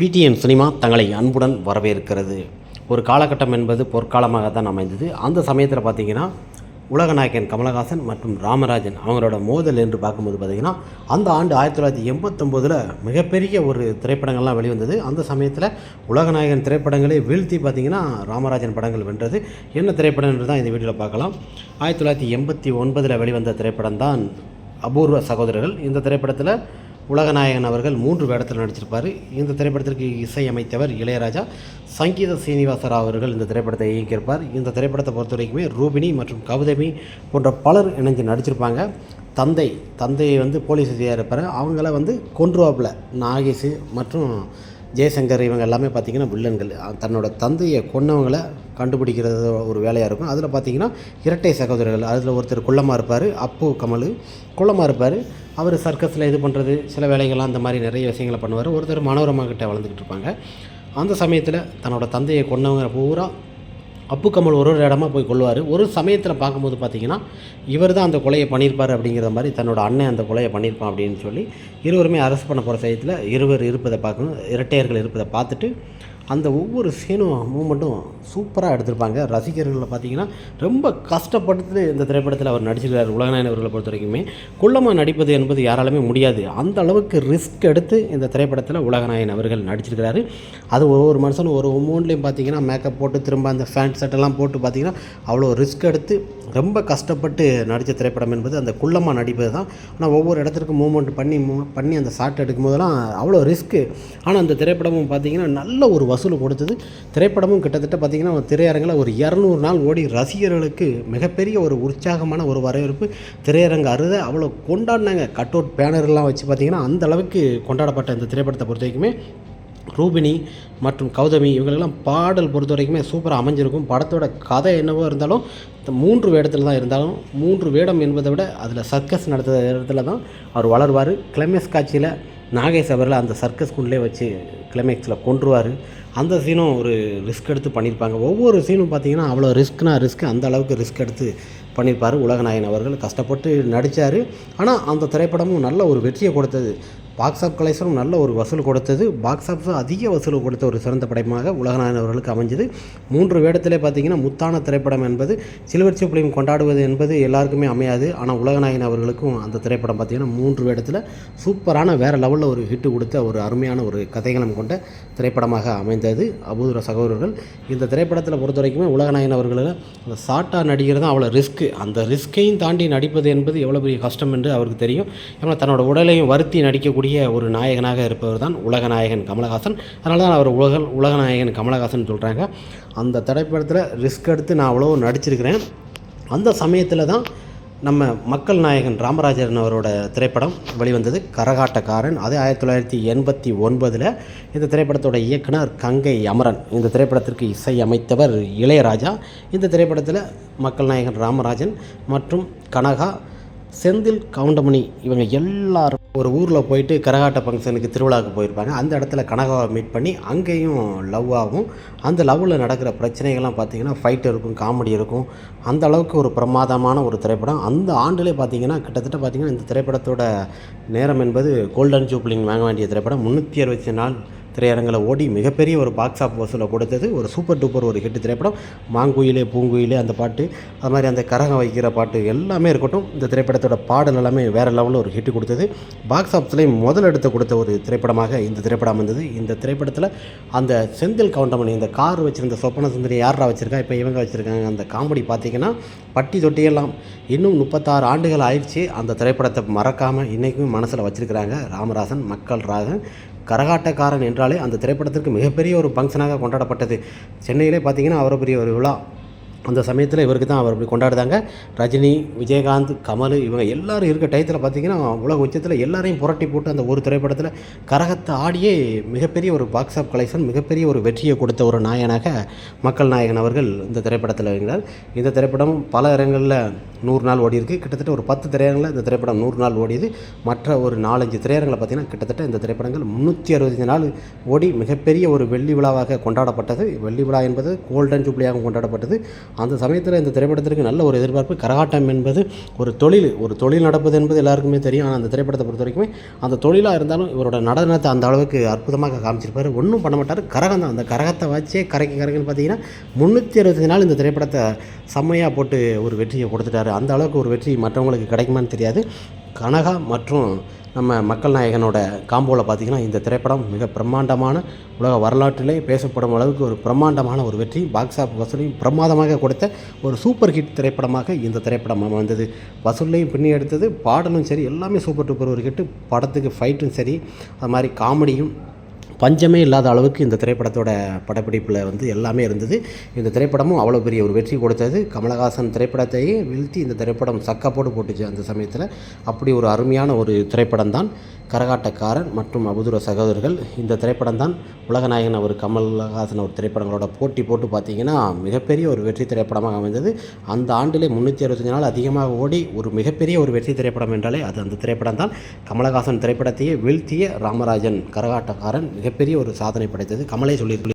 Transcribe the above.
PTN cinema தங்களை அன்புடன் வரவேற்கிறது. ஒரு காலகட்டம் என்பது பொற்காலமாக தான் அமைந்தது. அந்த சமயத்தில் பார்த்தீங்கன்னா உலகநாயகன் கமலஹாசன் மற்றும் ராமராஜன் அவங்களோட மோதல் என்று பார்க்கும்போது பார்த்திங்கன்னா அந்த ஆண்டு ஆயிரத்தி தொள்ளாயிரத்தி எண்பத்தொம்போதில் மிகப்பெரிய ஒரு திரைப்படங்கள்லாம் வெளிவந்தது. அந்த சமயத்தில் உலகநாயகன் திரைப்படங்களே வீழ்த்தி பார்த்திங்கன்னா ராமராஜன் படங்கள் வென்றது. என்ன திரைப்படம் என்று தான் இந்த வீடியோவில் பார்க்கலாம். ஆயிரத்தி தொள்ளாயிரத்தி எண்பத்தி ஒன்பதில் வெளிவந்த திரைப்படம் தான் அபூர்வ சகோதரர்கள். இந்த திரைப்படத்தில் உலகநாயகன் அவர்கள் மூன்று வேடத்தில் நடிச்சிருப்பார். இந்த திரைப்படத்திற்கு இசையமைத்தவர் இளையராஜா சங்கீத சீனிவாசராவ் அவர்கள் இந்த திரைப்படத்தை இயக்கியிருப்பார். இந்த திரைப்படத்தை பொறுத்த வரைக்குமே ரூபினி மற்றும் கௌதமி போன்ற பலர் இணைஞ்சு நடிச்சிருப்பாங்க. தந்தை தந்தை வந்து போலீஸ் அதிகாரி இருப்பார். அவங்கள வந்து கொன்றுவாப்பில் நாகேஷ் மற்றும் ஜெயசங்கர் இவங்க எல்லாமே பார்த்திங்கன்னா வில்லன்கள். தன்னோட தந்தையை கொன்னவங்களை கண்டுபிடிக்கிறது ஒரு வேலையாக இருக்கும். அதில் பார்த்தீங்கன்னா இரட்டை சகோதரர்கள். அதில் ஒருத்தர் குள்ளமாக இருப்பார். அப்பு கமல் குள்ளமாக இருப்பார். அவர் சர்க்கஸில் இது பண்ணுறது சில வேலைகள்லாம் அந்த மாதிரி நிறைய விஷயங்களை பண்ணுவார். ஒருத்தர் மனோரமாக கிட்ட வளர்ந்துக்கிட்டு இருப்பாங்க. அந்த சமயத்தில் தன்னோட தந்தையை கொன்னவங்க பூரா அப்பு கமல் ஒரு ஒரு இடமா போய் கொள்வார். ஒரு சமயத்தில் பார்க்கும்போது பார்த்தீங்கன்னா இவர் தான் அந்த கொலையை பண்ணியிருப்பார் அப்படிங்கிற மாதிரி தன்னோட அண்ணன் அந்த கொலையை பண்ணியிருப்பான் அப்படின்னு சொல்லி இருவருமே அரெஸ்ட் பண்ண போகிற சமயத்தில் இருவர் இருப்பதை பார்க்கணும் இரட்டையர்கள் இருப்பதை பார்த்துட்டு அந்த ஒவ்வொரு சீனும் மூமெண்ட்டும் சூப்பராக எடுத்திருப்பாங்க. ரசிகர்களை பார்த்தீங்கன்னா ரொம்ப கஷ்டப்பட்டு இந்த திரைப்படத்தில் அவர் நடிச்சிருக்கார் உலகநாயன் அவர்களை பொறுத்த வரைக்குமே. குள்ளமாக நடிப்பது என்பது யாராலுமே முடியாது. அந்த அளவுக்கு ரிஸ்க் எடுத்து இந்த திரைப்படத்தில் உலகநாயன் அவர்கள் நடிச்சிருக்கிறாரு. அது ஒவ்வொரு மனுஷனும் ஒரு ஒவ்வொன்றிலையும் பார்த்தீங்கன்னா மேக்கப் போட்டு திரும்ப அந்த ஃபேண்ட் செட்டெல்லாம் போட்டு பார்த்தீங்கன்னா அவ்வளோ ரிஸ்க் எடுத்து ரொம்ப கஷ்டப்பட்டு நடித்த திரைப்படம் என்பது அந்த குள்ளமாக நடிப்பது தான். ஆனால் ஒவ்வொரு இடத்துக்கும் மூவ்மெண்ட் பண்ணி மூ- பண்ணி அந்த ஷாட் எடுக்கும் போதெல்லாம் அவ்வளோ ரிஸ்க்கு ஆனால் அந்த திரைப்படமும் பார்த்தீங்கன்னா நல்ல ஒரு வசூல் கொடுத்தது. திரைப்படமும் கிட்டத்தட்ட பார்த்தீங்கன்னா திரையரங்கில் ஒரு இரநூறு நாள் ஓடி ரசிகர்களுக்கு மிகப்பெரிய ஒரு உற்சாகமான ஒரு வரவேற்பு. திரையரங்கு அருத அவ்வளோ கொண்டாடினாங்க. கட் அவுட் பேனர்லாம் வச்சு பார்த்தீங்கன்னா அந்த அளவுக்கு கொண்டாடப்பட்ட இந்த திரைப்படத்தை பொறுத்த வரைக்குமே. ரூபினி மற்றும் கௌதமி இவங்களெல்லாம் பாடல் பொறுத்த வரைக்குமே சூப்பராக அமைஞ்சிருக்கும். படத்தோட கதை என்னவோ இருந்தாலும் இந்த மூன்று வேடத்தில் தான் இருந்தாலும் மூன்று வேடம் என்பதை விட அதில் சர்க்கஸ் நடத்துகிற இடத்துல தான் அவர் வளருவார். கிளைமேக்ஸ் காட்சியில் நாகேஷ் அவரில் அந்த சர்க்கஸ் குண்டிலே வச்சு கிளைமேக்ஸில் கொன்றுவார். அந்த சீனும் ஒரு ரிஸ்க் எடுத்து பண்ணியிருப்பாங்க. ஒவ்வொரு சீனும் பார்த்தீங்கன்னா அவ்வளோ ரிஸ்க்னா ரிஸ்க் அந்த அளவுக்கு ரிஸ்க் எடுத்து பண்ணியிருப்பார் உலகநாயகன் அவர்கள். கஷ்டப்பட்டு நடித்தார் ஆனால் அந்த திரைப்படமும் நல்ல ஒரு வெற்றியை கொடுத்தது. பாக்ஸ் ஆஃப் கலேசரும் நல்ல ஒரு வசூல் கொடுத்தது. பாக்ஸ் ஆஃபீஸும் அதிக வசூல் கொடுத்த ஒரு சிறந்த படமாக உலகநாயகன் அவர்களுக்கு அமைஞ்சது. மூன்று வேடத்திலே பார்த்தீங்கன்னா முத்தான திரைப்படம் என்பது சில்வர் சூப்ளியும் கொண்டாடுவது என்பது எல்லாருக்குமே அமையாது. ஆனால் உலகநாயகன் அவர்களுக்கும் அந்த திரைப்படம் பார்த்திங்கன்னா மூன்று வேடத்தில் சூப்பரான வேறு லெவலில் ஒரு ஹிட்டு கொடுத்த ஒரு அருமையான ஒரு கதைகளம் கொண்ட திரைப்படமாக அமைந்தது. அபூர்வ சகோதரர்கள் இந்த திரைப்படத்தில் பொறுத்த வரைக்குமே உலகநாயகன் அவர்களில் அந்த சாட்டா நடிகர் தான் அவ்வளோ ரிஸ்க்கு அந்த ரிஸ்கையும் தாண்டி நடிப்பது என்பது எவ்வளோ பெரிய கஷ்டம் என்று அவருக்கு தெரியும். ஏன்னா தன்னோட உடலையும் வருத்தி நடிக்கக்கூடிய ஒரு நாயகனாக இருப்பவர் தான் உலகநாயகன் கமலஹாசன். அதனால தான் அவர் உலக உலகநாயகன் கமலஹாசன் சொல்கிறாங்க அந்த திரைப்படத்தில் ரிஸ்க் எடுத்து நான் அவ்வளோ நடிச்சிருக்கிறேன். அந்த சமயத்தில் தான் நம்ம மக்கள் நாயகன் ராமராஜன் அவரோட திரைப்படம் வெளிவந்தது. கரகாட்டக்காரன். அது ஆயிரத்தி தொள்ளாயிரத்தி எண்பத்தி ஒன்பதில் இந்த திரைப்படத்தோட இயக்குனர் கங்கை அமரன். இந்த திரைப்படத்திற்கு இசை அமைத்தவர் இளையராஜா. இந்த திரைப்படத்தில் மக்கள் நாயகன் ராமராஜன் மற்றும் கனகா செந்தில் கவுண்டமணி இவங்க எல்லாரும் ஒரு ஊரில் போயிட்டு கரகாட்ட ஃபங்க்ஷனுக்கு திருவிழாவுக்கு போயிருப்பாங்க. அந்த இடத்துல கனகாவை மீட் பண்ணி அங்கேயும் லவ் ஆகும். அந்த லவ்வில் நடக்கிற பிரச்சனைகள்லாம் பார்த்தீங்கன்னா ஃபைட் இருக்கும் காமெடி இருக்கும். அந்த அளவுக்கு ஒரு பிரமாதமான ஒரு திரைப்படம். அந்த ஆண்டுலேயே பார்த்தீங்கன்னா கிட்டத்தட்ட பார்த்தீங்கன்னா இந்த திரைப்படத்தோட நேரம் என்பது கோல்டன் ஜூப்ளிங் வாங்க வேண்டிய திரைப்படம். முந்நூற்றி அறுபத்தி நாள் திரையரங்கில் ஓடி மிகப்பெரிய ஒரு பாக்ஸ் ஆஃப் வசூலை கொடுத்தது ஒரு சூப்பர் டூப்பர் ஒரு ஹிட் திரைப்படம். மாங்குயிலே பூங்குயிலே அந்த பாட்டு அது மாதிரி அந்த கரகம் வைக்கிற பாட்டு எல்லாமே இருக்கட்டும் இந்த திரைப்படத்தோட பாடல் எல்லாமே வேறு லெவலில் ஒரு ஹிட் கொடுத்தது. பாக்ஸ் ஆஃபீஸ்லேயும் முதல் எடுத்து கொடுத்த ஒரு திரைப்படமாக இந்த திரைப்படம் வந்தது இந்த திரைப்படத்தில் அந்த செந்தில் கவுண்டமணி இந்த கார் வச்சுருந்த சொப்பன சுந்தரி யாரா வச்சுருக்கா? இப்போ இவங்க வச்சுருக்காங்க. அந்த காமெடி பார்த்தீங்கன்னா பட்டி தொட்டியெல்லாம் இன்னும் முப்பத்தாறு ஆண்டுகள் ஆயிடுச்சு. அந்த திரைப்படத்தை மறக்காமல் இன்றைக்கும் மனசில் வச்சுருக்கிறாங்க ராமராசன் மக்கள் ராகன். கரகாட்டக்காரன் என்றாலே அந்த திரைப்படத்திற்கு மிகப்பெரிய ஒரு ஃபங்க்ஷனாக கொண்டாடப்பட்டது. சென்னையிலே பார்த்தீங்கன்னா அவ்வளோ பெரிய ஒரு விழா. அந்த சமயத்தில் இவருக்கு தான் அவர் அப்படி கொண்டாடுதாங்க. ரஜினி விஜயகாந்த் கமல் இவங்க எல்லாரும் இருக்க டயத்தில் பார்த்தீங்கன்னா உலக உச்சத்தில் எல்லாரையும் புரட்டி போட்டு அந்த ஒரு திரைப்படத்தில் கரகத்தை ஆடியே மிகப்பெரிய ஒரு பாக்ஸ் ஆஃப் கலெக்ஷன் மிகப்பெரிய ஒரு வெற்றியை கொடுத்த ஒரு நாயனாக மக்கள் நாயகன் அவர்கள் இந்த திரைப்படத்தில் இருக்கிறார் இந்த திரைப்படம் பல இடங்களில் நூறு நாள் ஓடியிருக்கு கிட்டத்தட்ட ஒரு பத்து திரையரங்கில் இந்த திரைப்படம் நூறு நாள் ஓடியது. மற்ற ஒரு நாலஞ்சு திரையரங்களை பார்த்தீங்கன்னா கிட்டத்தட்ட இந்த திரைப்படங்கள் முந்நூற்றி அறுபத்தஞ்சு நாள் ஓடி மிகப்பெரிய ஒரு வெள்ளி விழாவாக கொண்டாடப்பட்டது. வெள்ளி விழா என்பது கோல்டன் ஜூப்ளியாக கொண்டாடப்பட்டது. அந்த சமயத்தில் இந்த திரைப்படத்திற்கு நல்ல ஒரு எதிர்பார்ப்பு. கரகாட்டம் என்பது ஒரு தொழில் ஒரு தொழில் நடப்பது என்பது எல்லாருக்குமே தெரியும். ஆனால் அந்த திரைப்படத்தை பொறுத்த வரைக்குமே அந்த தொழிலாக இருந்தாலும் இவரோட நடனத்தை அந்த அளவுக்கு அற்புதமாக காமிச்சிருப்பார். ஒன்றும் பண்ண மாட்டார். கரகம் தான். அந்த கரகத்தை வச்சே கரைக்கு கரகன்னு பார்த்தீங்கன்னா முந்நூற்றி அறுபத்தஞ்சு நாள் இந்த திரைப்படத்தை செம்மையாக போட்டு ஒரு வெற்றியை கொடுத்துட்டாரு. அந்த அளவுக்கு ஒரு வெற்றி மற்றவங்களுக்கு கிடைக்குமான்னு தெரியாது. கனகா மற்றும் நம்ம மக்கள் நாயகனோட காம்போவில் பார்த்திங்கன்னா இந்த திரைப்படம் மிக பிரம்மாண்டமான உலக வரலாற்றிலே பேசப்படும் அளவுக்கு ஒரு பிரம்மாண்டமான ஒரு வெற்றி. பாக்ஸ் ஆஃப் வசூலையும் பிரமாதமாக கொடுத்த ஒரு சூப்பர் ஹிட் திரைப்படமாக இந்த திரைப்படம் வந்தது வசூல்லையும் பின்னி எடுத்தது பாடலும் சரி எல்லாமே சூப்பர் டூப்பர் ஒரு ஹிட்டு படத்துக்கு ஃபைட்டும் சரி அது மாதிரி காமெடியும் பஞ்சமே இல்லாத அளவுக்கு இந்த திரைப்படத்தோட படப்பிடிப்பில் வந்து எல்லாமே இருந்தது. இந்த திரைப்படமும் அவ்வளோ பெரிய ஒரு வெற்றி கொடுத்தது. கமலஹாசன் திரைப்படத்தையே வீழ்த்தி இந்த திரைப்படம் சக்கப்போடு போட்டுச்சு அந்த சமயத்தில். அப்படி ஒரு அருமையான ஒரு திரைப்படம் தான் கரகாட்டக்காரன் மற்றும் அபுதுர சகோதரர்கள். இந்த திரைப்படம் தான் உலகநாயகன் அவர் கமல்ஹாசன் ஒரு திரைப்படங்களோட போட்டி போட்டு பார்த்தீங்கன்னா மிகப்பெரிய ஒரு வெற்றி திரைப்படமாக அமைந்தது. அந்த ஆண்டிலே முந்நூற்றி அறுபத்தஞ்சு நாள் அதிகமாக ஓடி ஒரு மிகப்பெரிய ஒரு வெற்றி திரைப்படம் என்றாலே அது அந்த திரைப்படம் தான் கமலஹாசன் திரைப்படத்தையே வீழ்த்திய ராமராஜன் கரகாட்டக்காரன் மிக மிகப்பெரிய ஒரு சாதனை படைத்தது. கமலே சொல்லி